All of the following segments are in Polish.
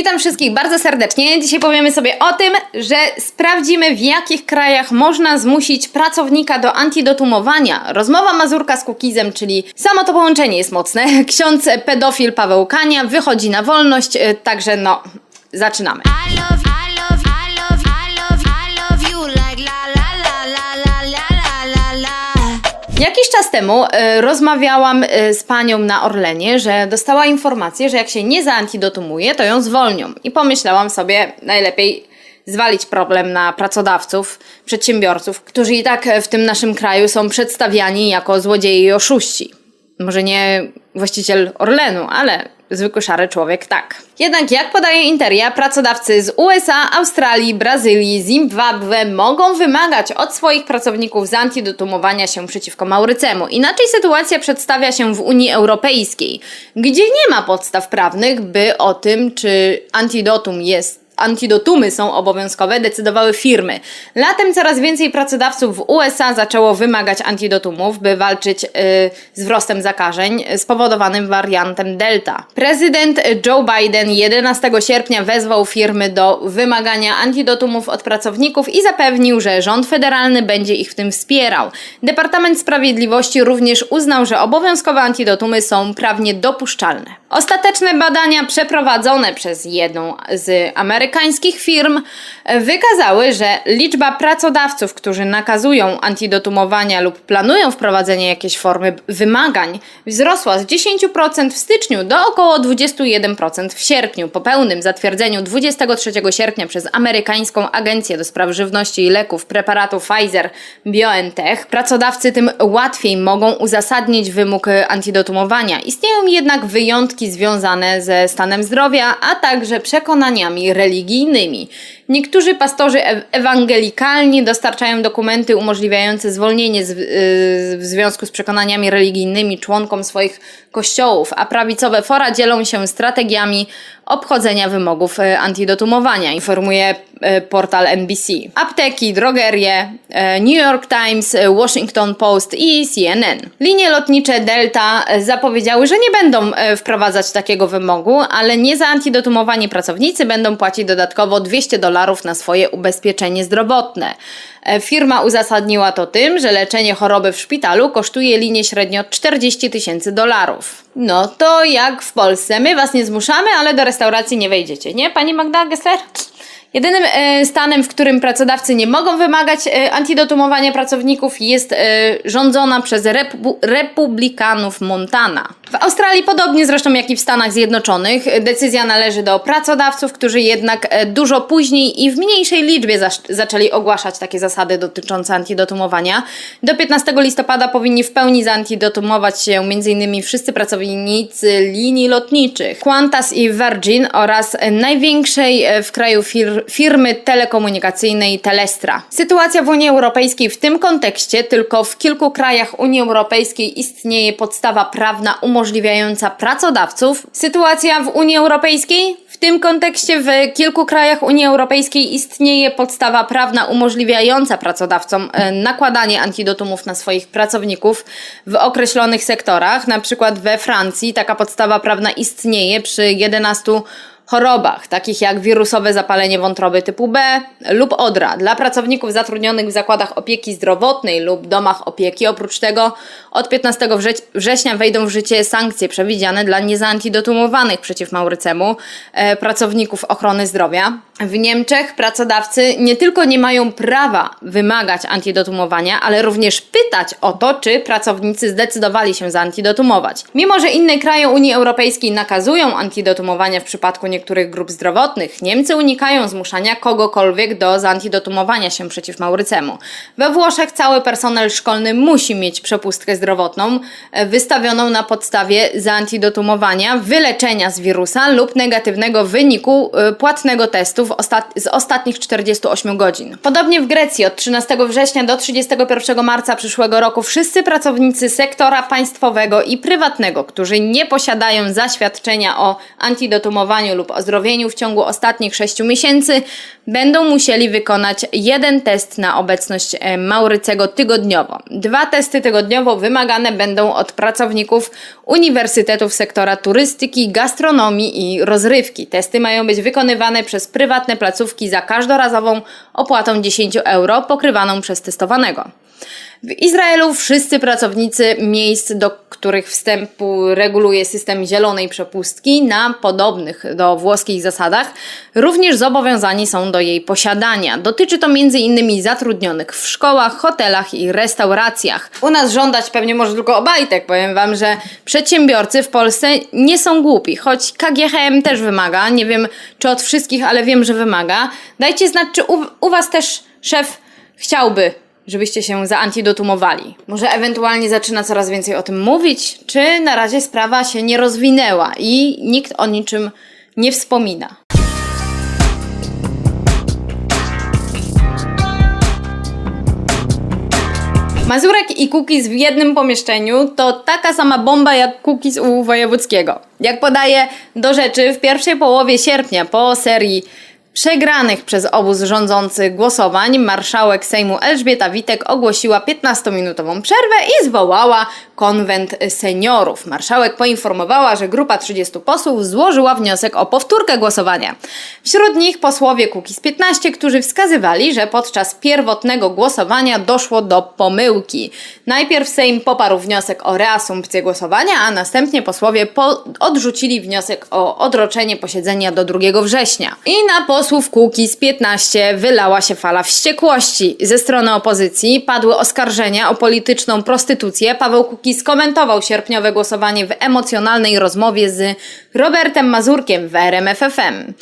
Witam wszystkich bardzo serdecznie. Dzisiaj powiemy sobie o tym, że sprawdzimy w jakich krajach można zmusić pracownika do antidotumowania. Rozmowa Mazurka z Kukizem, czyli samo to połączenie jest mocne. Ksiądz pedofil Paweł Kania wychodzi na wolność, y, także no, zaczynamy. Jakiś czas temu y, rozmawiałam y, z panią na Orlenie, że dostała informację, że jak się nie zaantidotumuje, to ją zwolnią. I pomyślałam sobie, najlepiej zwalić problem na pracodawców, przedsiębiorców, którzy i tak w tym naszym kraju są przedstawiani jako złodzieje i oszuści. Może nie właściciel Orlenu, ale zwykły szary człowiek tak. Jednak jak podaje Interia, pracodawcy z USA, Australii, Brazylii, Zimbabwe mogą wymagać od swoich pracowników zantidotumowania się przeciwko Maurycemu. Inaczej sytuacja przedstawia się w Unii Europejskiej, gdzie nie ma podstaw prawnych, by o tym, czy antidotum jest antidotumy są obowiązkowe, decydowały firmy. Latem coraz więcej pracodawców w USA zaczęło wymagać antidotumów, by walczyć y, z wzrostem zakażeń spowodowanym wariantem Delta. Prezydent Joe Biden 11 sierpnia wezwał firmy do wymagania antidotumów od pracowników i zapewnił, że rząd federalny będzie ich w tym wspierał. Departament Sprawiedliwości również uznał, że obowiązkowe antidotumy są prawnie dopuszczalne. Ostateczne badania przeprowadzone przez jedną z amerykańskich firm e, wykazały, że liczba pracodawców, którzy nakazują antidotumowania lub planują wprowadzenie jakiejś formy wymagań, wzrosła z 10% w styczniu do około 21% w sierpniu. Po pełnym zatwierdzeniu 23 sierpnia przez amerykańską Agencję do Spraw Żywności i Leków preparatu Pfizer BioNTech, pracodawcy tym łatwiej mogą uzasadnić wymóg e, antidotumowania. Istnieją jednak wyjątki związane ze stanem zdrowia, a także przekonaniami religijnymi. религийными Niektórzy pastorzy ew- ewangelikalni dostarczają dokumenty umożliwiające zwolnienie z, yy, w związku z przekonaniami religijnymi członkom swoich kościołów, a prawicowe fora dzielą się strategiami obchodzenia wymogów e, antidotumowania, informuje e, portal NBC. Apteki, drogerie, e, New York Times, Washington Post i CNN. Linie lotnicze Delta zapowiedziały, że nie będą wprowadzać takiego wymogu, ale nie za antidotumowani pracownicy będą płacić dodatkowo 200 dolarów na swoje ubezpieczenie zdrowotne. E, Firma uzasadniła to tym, że leczenie choroby w szpitalu kosztuje linię średnio 40 tysięcy dolarów. No to jak w Polsce, my was nie zmuszamy, ale do restauracji nie wejdziecie, nie? Pani Magda Gessler? Jedynym e, stanem, w którym pracodawcy nie mogą wymagać e, antidotumowania pracowników jest e, rządzona przez repu- republikanów Montana. W Australii, podobnie zresztą jak i w Stanach Zjednoczonych, decyzja należy do pracodawców, którzy jednak dużo później i w mniejszej liczbie zaczęli ogłaszać takie zasady dotyczące antidotumowania. Do 15 listopada powinni w pełni zaantidotumować się m.in. wszyscy pracownicy linii lotniczych, Qantas i Virgin oraz największej w kraju fir- firmy telekomunikacyjnej Telestra. Sytuacja w Unii Europejskiej w tym kontekście tylko w kilku krajach Unii Europejskiej istnieje podstawa prawna umożliwiająca pracodawców. Sytuacja w Unii Europejskiej w tym kontekście w kilku krajach Unii Europejskiej istnieje podstawa prawna umożliwiająca pracodawcom e, nakładanie antidotumów na swoich pracowników w określonych sektorach. Na przykład we Francji taka podstawa prawna istnieje przy 11 chorobach, takich jak wirusowe zapalenie wątroby typu B lub odra. Dla pracowników zatrudnionych w zakładach opieki zdrowotnej lub domach opieki, oprócz tego od 15 wrze- września wejdą w życie sankcje przewidziane dla niezaantidotumowanych przeciw Maurycemu e, pracowników ochrony zdrowia. W Niemczech pracodawcy nie tylko nie mają prawa wymagać antidotumowania, ale również pytać o to, czy pracownicy zdecydowali się zaantidotumować. Mimo, że inne kraje Unii Europejskiej nakazują antidotumowania w przypadku niektórych grup zdrowotnych, Niemcy unikają zmuszania kogokolwiek do zaantidotumowania się przeciw Maurycemu. We Włoszech cały personel szkolny musi mieć przepustkę zdrowotną e, wystawioną na podstawie zaantidotumowania, wyleczenia z wirusa lub negatywnego wyniku e, płatnego testu ostat z ostatnich 48 godzin. Podobnie w Grecji od 13 września do 31 marca przyszłego roku wszyscy pracownicy sektora państwowego i prywatnego, którzy nie posiadają zaświadczenia o antidotumowaniu lub ozdrowieniu w ciągu ostatnich 6 miesięcy, będą musieli wykonać jeden test na obecność e, Maurycego tygodniowo. Dwa testy tygodniowo wymagane będą od pracowników uniwersytetów sektora turystyki, gastronomii i rozrywki. Testy mają być wykonywane przez prywatne placówki za każdorazową opłatą 10 euro pokrywaną przez testowanego. W Izraelu wszyscy pracownicy miejsc, do których wstępu reguluje system zielonej przepustki na podobnych do włoskich zasadach, również zobowiązani są do jej posiadania. Dotyczy to m.in. zatrudnionych w szkołach, hotelach i restauracjach. U nas żądać pewnie może tylko Obajtek. Powiem Wam, że przedsiębiorcy w Polsce nie są głupi, choć KGHM też wymaga. Nie wiem czy od wszystkich, ale wiem, że wymaga. Dajcie znać, czy u, u Was też szef chciałby żebyście się zaantidotumowali. Może ewentualnie zaczyna coraz więcej o tym mówić, czy na razie sprawa się nie rozwinęła i nikt o niczym nie wspomina. Mazurek i Cookies w jednym pomieszczeniu to taka sama bomba jak Cookies u Wojewódzkiego. Jak podaje do rzeczy, w pierwszej połowie sierpnia po serii przegranych przez obóz rządzący głosowań marszałek Sejmu Elżbieta Witek ogłosiła 15-minutową przerwę i zwołała konwent seniorów. Marszałek poinformowała, że grupa 30 posłów złożyła wniosek o powtórkę głosowania. Wśród nich posłowie Kukiz 15, którzy wskazywali, że podczas pierwotnego głosowania doszło do pomyłki. Najpierw Sejm poparł wniosek o reasumpcję głosowania, a następnie posłowie po odrzucili wniosek o odroczenie posiedzenia do 2 września. I na posłów Kukiz 15 wylała się fala wściekłości. Ze strony opozycji padły oskarżenia o polityczną prostytucję. Paweł Kukiz skomentował sierpniowe głosowanie w emocjonalnej rozmowie z Robertem Mazurkiem w RMFFM.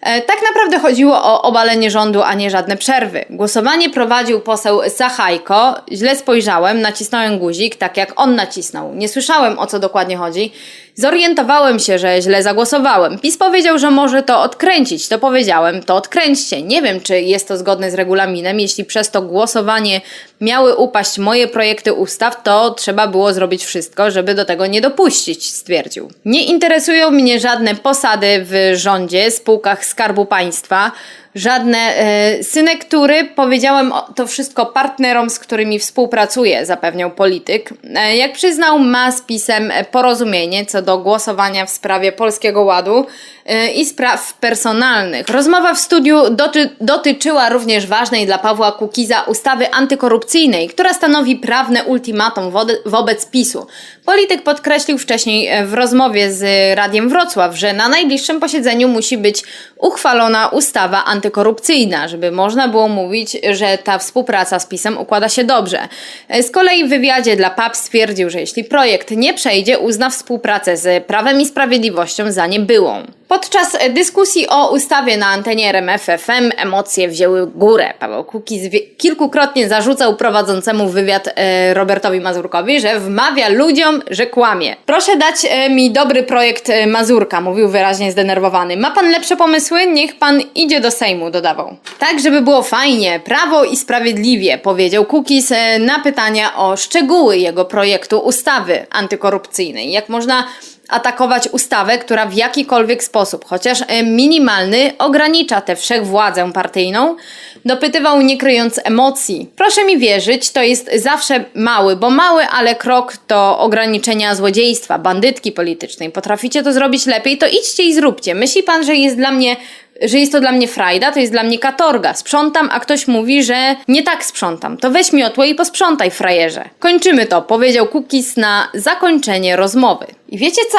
E, Tak naprawdę chodziło o obalenie rządu, a nie żadne przerwy. Głosowanie prowadził poseł Sachajko. Źle spojrzałem, nacisnąłem guzik, tak jak on nacisnął. Nie słyszałem o co dokładnie chodzi. Zorientowałem się, że źle zagłosowałem. PiS powiedział, że może to odkręcić. To powiedziałem, to odkręćcie. Nie wiem, czy jest to zgodne z regulaminem. Jeśli przez to głosowanie miały upaść moje projekty ustaw, to trzeba było zrobić wszystko, żeby do tego nie dopuścić, stwierdził. Nie interesują mnie żadne posady w rządzie, spółkach Skarbu Państwa, żadne e, synektury. Powiedziałem to wszystko partnerom, z którymi współpracuję, zapewniał polityk. E, jak przyznał, ma z PiSem porozumienie co do głosowania w sprawie Polskiego Ładu e, i spraw personalnych. Rozmowa w studiu doty dotyczyła również ważnej dla Pawła Kukiza ustawy antykorupcyjnej, która stanowi prawne ultimatum wode- wobec PiSu. Polityk podkreślił wcześniej w rozmowie z Radiem Wrocław, że na najbliższym posiedzeniu musi być uchwalona ustawa antykorupcyjna, żeby można było mówić, że ta współpraca z PiSem układa się dobrze. Z kolei w wywiadzie dla PAP stwierdził, że jeśli projekt nie przejdzie, uzna współpracę z Prawem i Sprawiedliwością za niebyłą. Podczas dyskusji o ustawie na antenie RMF FM emocje wzięły górę. Paweł Kukiz kilkukrotnie zarzucał prowadzącemu wywiad e, Robertowi Mazurkowi, że wmawia ludziom, że kłamie. Proszę dać e, mi dobry projekt e, Mazurka, mówił wyraźnie zdenerwowany. Ma pan lepsze pomysły? Niech pan idzie do Sejmu, dodawał. Tak, żeby było fajnie, prawo i sprawiedliwie, powiedział Kukiz e, na pytania o szczegóły jego projektu ustawy antykorupcyjnej. Jak można atakować ustawę, która w jakikolwiek sposób, chociaż e, minimalny, ogranicza tę wszechwładzę partyjną, dopytywał nie kryjąc emocji. Proszę mi wierzyć, to jest zawsze mały, bo mały, ale krok do ograniczenia złodziejstwa, bandytki politycznej. Potraficie to zrobić lepiej, to idźcie i zróbcie. Myśli pan, że jest dla mnie że jest to dla mnie frajda, to jest dla mnie katorga. Sprzątam, a ktoś mówi, że nie tak sprzątam. To weź miotło i posprzątaj, frajerze. Kończymy to, powiedział Kukis na zakończenie rozmowy. I wiecie co?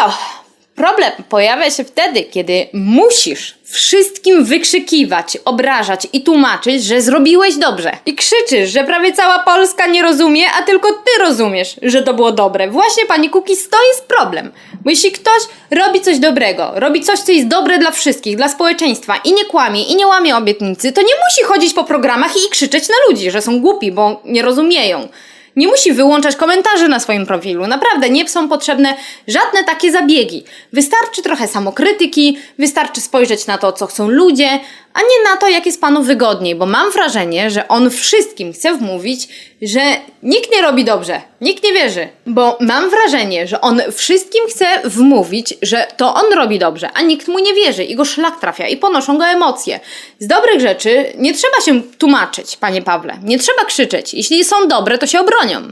Problem pojawia się wtedy, kiedy musisz wszystkim wykrzykiwać, obrażać i tłumaczyć, że zrobiłeś dobrze. I krzyczysz, że prawie cała Polska nie rozumie, a tylko ty rozumiesz, że to było dobre. Właśnie, pani Kukis, to jest problem. Bo jeśli ktoś robi coś dobrego, robi coś, co jest dobre dla wszystkich, dla społeczeństwa i nie kłamie, i nie łamie obietnicy, to nie musi chodzić po programach i krzyczeć na ludzi, że są głupi, bo nie rozumieją. Nie musi wyłączać komentarzy na swoim profilu. Naprawdę nie są potrzebne żadne takie zabiegi. Wystarczy trochę samokrytyki, wystarczy spojrzeć na to, co chcą ludzie, a nie na to, jak jest panu wygodniej, bo mam wrażenie, że on wszystkim chce wmówić, że nikt nie robi dobrze, nikt nie wierzy. Bo mam wrażenie, że on wszystkim chce wmówić, że to on robi dobrze, a nikt mu nie wierzy i go szlak trafia i ponoszą go emocje. Z dobrych rzeczy nie trzeba się tłumaczyć, panie Pawle, nie trzeba krzyczeć. Jeśli są dobre, to się obronią.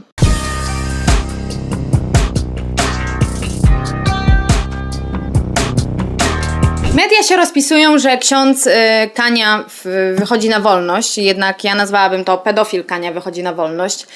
Media się rozpisują, że ksiądz y, Kania w, wychodzi na wolność, jednak ja nazwałabym to pedofil Kania wychodzi na wolność.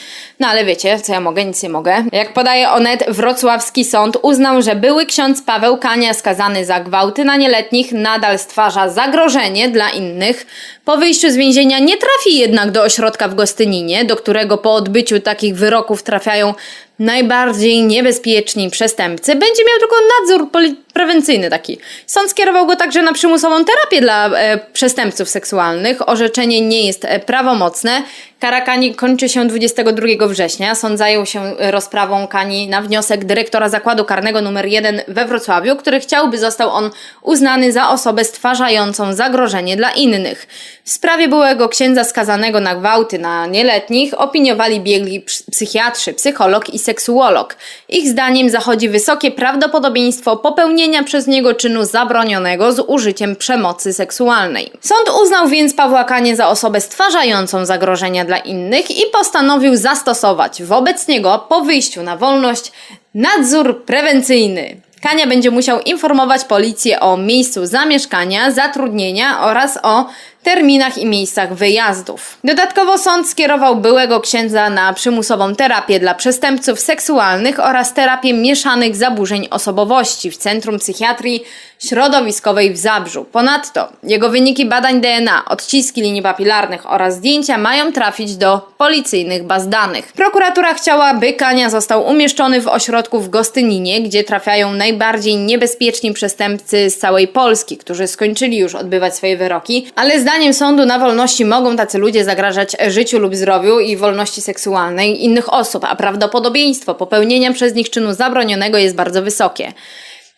No ale wiecie, co ja mogę, nic nie mogę. Jak podaje Onet, wrocławski sąd uznał, że były ksiądz Paweł Kania skazany za gwałty na nieletnich nadal stwarza zagrożenie dla innych. Po wyjściu z więzienia nie trafi jednak do ośrodka w Gostyninie, do którego po odbyciu takich wyroków trafiają najbardziej niebezpieczni przestępcy, będzie miał tylko nadzór prewencyjny taki. Sąd skierował go także na przymusową terapię dla e, przestępców seksualnych. Orzeczenie nie jest e, prawomocne. Kara Kani kończy się 22 września. Sąd zajął się rozprawą Kani na wniosek dyrektora zakładu karnego numer 1 we Wrocławiu, który chciał, by został on uznany za osobę stwarzającą zagrożenie dla innych. W sprawie byłego księdza skazanego na gwałty na nieletnich opiniowali biegli ps- psychiatrzy, psycholog i seksuolog. Ich zdaniem zachodzi wysokie prawdopodobieństwo popełnienia przez niego czynu zabronionego z użyciem przemocy seksualnej. Sąd uznał więc Pawła Kanie za osobę stwarzającą zagrożenia dla innych i postanowił zastosować wobec niego po wyjściu na wolność nadzór prewencyjny. Kania będzie musiał informować policję o miejscu zamieszkania, zatrudnienia oraz o terminach i miejscach wyjazdów. Dodatkowo sąd skierował byłego księdza na przymusową terapię dla przestępców seksualnych oraz terapię mieszanych zaburzeń osobowości w Centrum Psychiatrii Środowiskowej w Zabrzu. Ponadto jego wyniki badań DNA, odciski linii papilarnych oraz zdjęcia mają trafić do policyjnych baz danych. Prokuratura chciała, by Kania został umieszczony w ośrodku w Gostyninie, gdzie trafiają najbardziej niebezpieczni przestępcy z całej Polski, którzy skończyli już odbywać swoje wyroki, ale zdaniem sądu na wolności mogą tacy ludzie zagrażać życiu lub zdrowiu i wolności seksualnej innych osób, a prawdopodobieństwo popełnienia przez nich czynu zabronionego jest bardzo wysokie.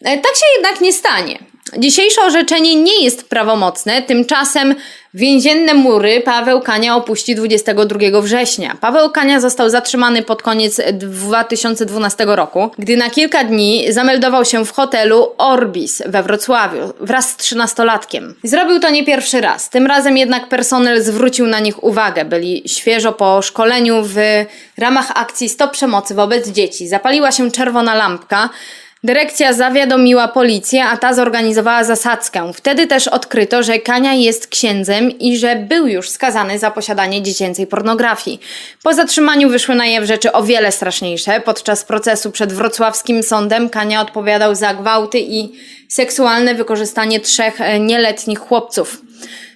E, Tak się jednak nie stanie. Dzisiejsze orzeczenie nie jest prawomocne, tymczasem więzienne mury Paweł Kania opuści 22 września. Paweł Kania został zatrzymany pod koniec 2012 roku, gdy na kilka dni zameldował się w hotelu Orbis we Wrocławiu wraz z trzynastolatkiem. Zrobił to nie pierwszy raz, tym razem jednak personel zwrócił na nich uwagę. Byli świeżo po szkoleniu w ramach akcji Stop Przemocy wobec dzieci. Zapaliła się czerwona lampka. Dyrekcja zawiadomiła policję, a ta zorganizowała zasadzkę. Wtedy też odkryto, że Kania jest księdzem i że był już skazany za posiadanie dziecięcej pornografii. Po zatrzymaniu wyszły na jaw rzeczy o wiele straszniejsze. Podczas procesu przed wrocławskim sądem Kania odpowiadał za gwałty i seksualne wykorzystanie trzech e, nieletnich chłopców.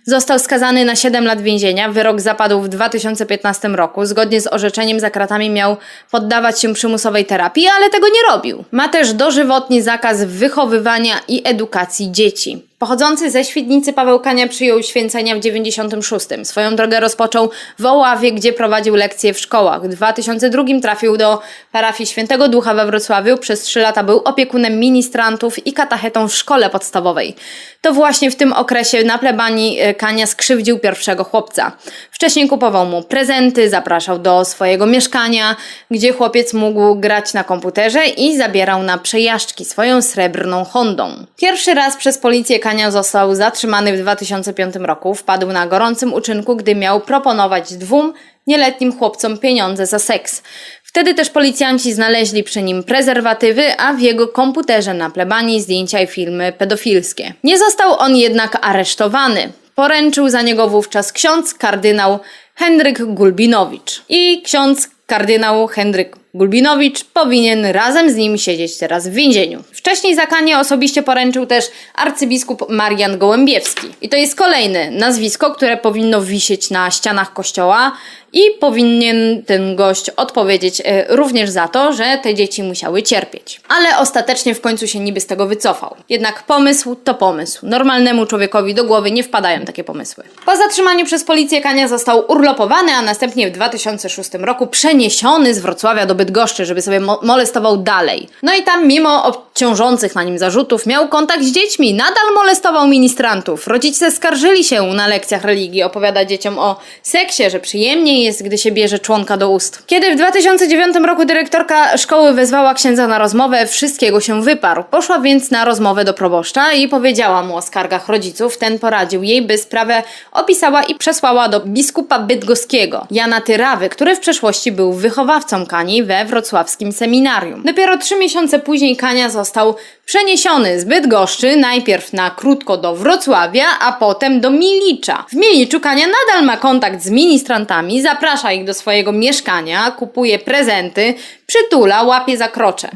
Został skazany na 7 lat więzienia. Wyrok zapadł w 2015 roku. Zgodnie z orzeczeniem za kratami miał poddawać się przymusowej terapii, ale tego nie robił. Ma też dożywotni zakaz wychowywania i edukacji dzieci. Pochodzący ze Świdnicy Paweł Kania przyjął święcenia w 96. Swoją drogę rozpoczął w Oławie, gdzie prowadził lekcje w szkołach. W 2002 trafił do parafii Świętego Ducha we Wrocławiu. Przez 3 lata był opiekunem ministrantów i katachetą w szkole podstawowej. To właśnie w tym okresie na plebanii e, Kania skrzywdził pierwszego chłopca. Wcześniej kupował mu prezenty, zapraszał do swojego mieszkania, gdzie chłopiec mógł grać na komputerze i zabierał na przejażdżki swoją srebrną Hondą. Pierwszy raz przez policję Kania został zatrzymany w 2005 roku. Wpadł na gorącym uczynku, gdy miał proponować dwóm nieletnim chłopcom pieniądze za seks. Wtedy też policjanci znaleźli przy nim prezerwatywy, a w jego komputerze na plebanii zdjęcia i filmy pedofilskie. Nie został on jednak aresztowany. Poręczył za niego wówczas ksiądz kardynał Henryk Gulbinowicz. I ksiądz kardynał Henryk Gulbinowicz powinien razem z nim siedzieć teraz w więzieniu. Wcześniej za Kanię osobiście poręczył też arcybiskup Marian Gołębiewski. I to jest kolejne nazwisko, które powinno wisieć na ścianach kościoła i powinien ten gość odpowiedzieć e, również za to, że te dzieci musiały cierpieć. Ale ostatecznie w końcu się niby z tego wycofał. Jednak pomysł to pomysł. Normalnemu człowiekowi do głowy nie wpadają takie pomysły. Po zatrzymaniu przez policję Kania został urlopowany, a następnie w 2006 roku przeniósł przeniesiony z Wrocławia do Bydgoszczy, żeby sobie mo- molestował dalej. No i tam, mimo obciążących na nim zarzutów, miał kontakt z dziećmi, nadal molestował ministrantów. Rodzice skarżyli się na lekcjach religii, opowiada dzieciom o seksie, że przyjemniej jest, gdy się bierze członka do ust. Kiedy w 2009 roku dyrektorka szkoły wezwała księdza na rozmowę, wszystkiego się wyparł. Poszła więc na rozmowę do proboszcza i powiedziała mu o skargach rodziców. Ten poradził jej, by sprawę opisała i przesłała do biskupa bydgoskiego, Jana Tyrawy, który w przeszłości był wychowawcą Kani we wrocławskim seminarium. Dopiero trzy miesiące później Kania został przeniesiony z Bydgoszczy najpierw na krótko do Wrocławia, a potem do Milicza. W Miliczu Kania nadal ma kontakt z ministrantami, zaprasza ich do swojego mieszkania, kupuje prezenty, przytula, łapie za krocze.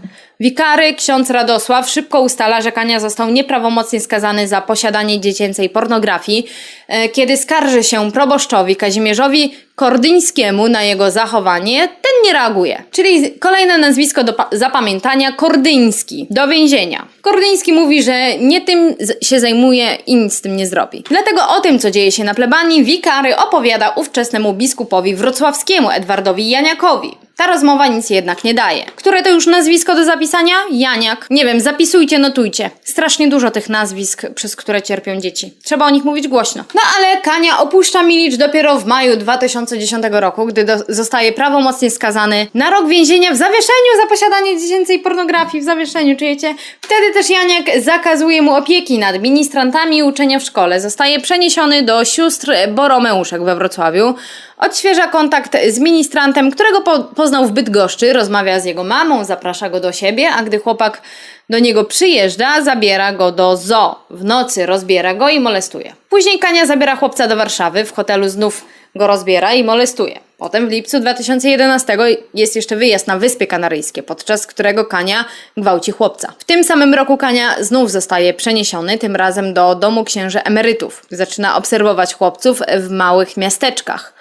Wikary, ksiądz Radosław szybko ustala, że Kania został nieprawomocnie skazany za posiadanie dziecięcej pornografii, e, kiedy skarży się proboszczowi Kazimierzowi Kordyńskiemu na jego zachowanie, ten nie reaguje. Czyli kolejne nazwisko do pa- zapamiętania Kordyński, do więzienia. Kordyński mówi, że nie tym się zajmuje i nic z tym nie zrobi. Dlatego o tym, co dzieje się na plebanii, wikary opowiada ówczesnemu biskupowi wrocławskiemu Edwardowi Janiakowi. Ta rozmowa nic jednak nie daje. Które to już nazwisko do zapisania? Janiak. Nie wiem, zapisujcie, notujcie. Strasznie dużo tych nazwisk, przez które cierpią dzieci. Trzeba o nich mówić głośno. No ale Kania opuszcza Milicz dopiero w maju 2010 roku, gdy zostaje prawomocnie skazany na rok więzienia w zawieszeniu za posiadanie dziecięcej pornografii. W zawieszeniu, czujecie? Wtedy też Janiak zakazuje mu opieki nad ministrantami i uczenia w szkole. Zostaje przeniesiony do sióstr Boromeuszek we Wrocławiu. Odświeża kontakt z ministrantem, którego po, poznał w Bydgoszczy, rozmawia z jego mamą, zaprasza go do siebie, a gdy chłopak do niego przyjeżdża, zabiera go do zoo. W nocy rozbiera go i molestuje. Później Kania zabiera chłopca do Warszawy, w hotelu znów go rozbiera i molestuje. Potem w lipcu 2011 jest jeszcze wyjazd na Wyspy Kanaryjskie, podczas którego Kania gwałci chłopca. W tym samym roku Kania znów zostaje przeniesiony, tym razem do domu księży emerytów. Zaczyna obserwować chłopców w małych miasteczkach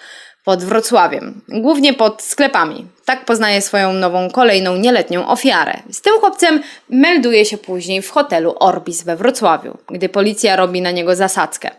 pod Wrocławiem, głównie pod sklepami. Tak poznaje swoją nową, kolejną nieletnią ofiarę. Z tym chłopcem melduje się później w hotelu Orbis we Wrocławiu, gdy policja robi na niego zasadzkę.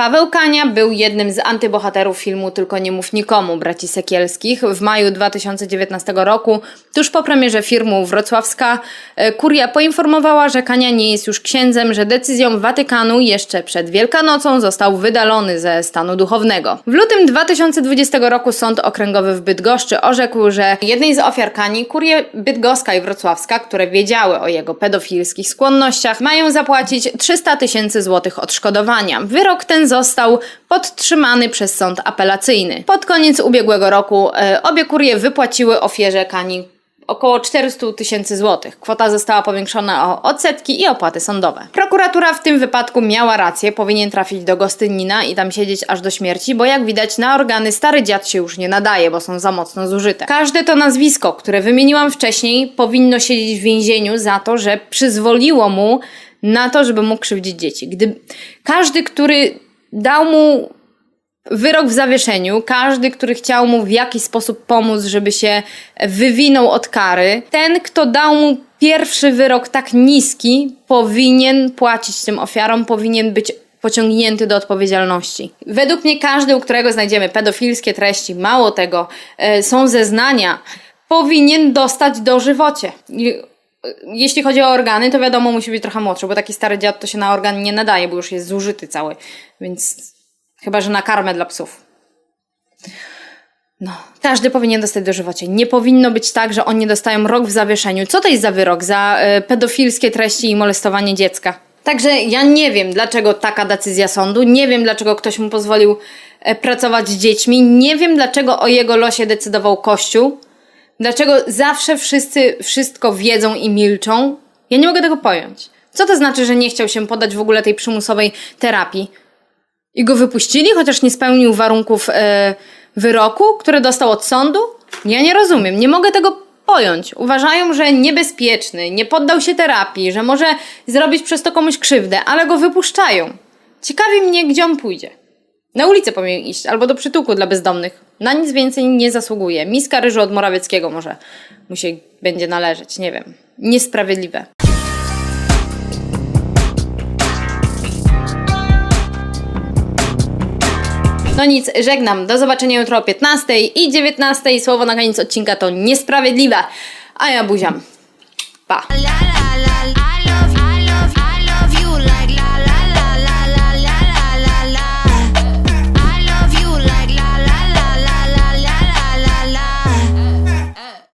Paweł Kania był jednym z antybohaterów filmu Tylko nie mów nikomu braci Sekielskich. W maju 2019 roku, tuż po premierze filmu Wrocławska, e, Kuria poinformowała, że Kania nie jest już księdzem, że decyzją Watykanu jeszcze przed Wielkanocą został wydalony ze stanu duchownego. W lutym 2020 roku Sąd Okręgowy w Bydgoszczy orzekł, że jednej z ofiar Kani, kurie bydgoska i wrocławska, które wiedziały o jego pedofilskich skłonnościach, mają zapłacić 300 tysięcy złotych odszkodowania. Wyrok ten został podtrzymany przez sąd apelacyjny. Pod koniec ubiegłego roku e, obie kurie wypłaciły ofierze Kani około 400 tysięcy złotych. Kwota została powiększona o odsetki i opłaty sądowe. Prokuratura w tym wypadku miała rację, powinien trafić do Gostynina i tam siedzieć aż do śmierci, bo jak widać na organy stary dziad się już nie nadaje, bo są za mocno zużyte. Każde to nazwisko, które wymieniłam wcześniej, powinno siedzieć w więzieniu za to, że przyzwoliło mu na to, żeby mógł krzywdzić dzieci. Gdy każdy, który dał mu wyrok w zawieszeniu, każdy, który chciał mu w jakiś sposób pomóc, żeby się wywinął od kary, ten, kto dał mu pierwszy wyrok tak niski, powinien płacić tym ofiarom, powinien być pociągnięty do odpowiedzialności. Według mnie każdy, u którego znajdziemy pedofilskie treści, mało tego, e, są zeznania, powinien dostać dożywocie. Jeśli chodzi o organy, to wiadomo, musi być trochę młodszy, bo taki stary dziad to się na organ nie nadaje, bo już jest zużyty cały, więc Chyba, że na karmę dla psów. No, każdy powinien dostać dożywocie. Nie powinno być tak, że oni dostają rok w zawieszeniu. Co to jest za wyrok? Za e, pedofilskie treści i molestowanie dziecka. Także ja nie wiem, dlaczego taka decyzja sądu. Nie wiem, dlaczego ktoś mu pozwolił e, pracować z dziećmi. Nie wiem, dlaczego o jego losie decydował Kościół. Dlaczego zawsze wszyscy wszystko wiedzą i milczą. Ja nie mogę tego pojąć. Co to znaczy, że nie chciał się podać w ogóle tej przymusowej terapii? I go wypuścili, chociaż nie spełnił warunków e, wyroku, który dostał od sądu? Ja nie rozumiem, nie mogę tego pojąć. Uważają, że niebezpieczny, nie poddał się terapii, że może zrobić przez to komuś krzywdę, ale go wypuszczają. Ciekawi mnie, gdzie on pójdzie. Na ulicę powinien iść, albo do przytułku dla bezdomnych. Na nic więcej nie zasługuje. Miska ryżu od Morawieckiego może mu się będzie należeć, nie wiem. Niesprawiedliwe. No nic, żegnam. Do zobaczenia jutro o 15 i 19. Słowo na koniec odcinka to niesprawiedliwe. A ja buziam. Pa.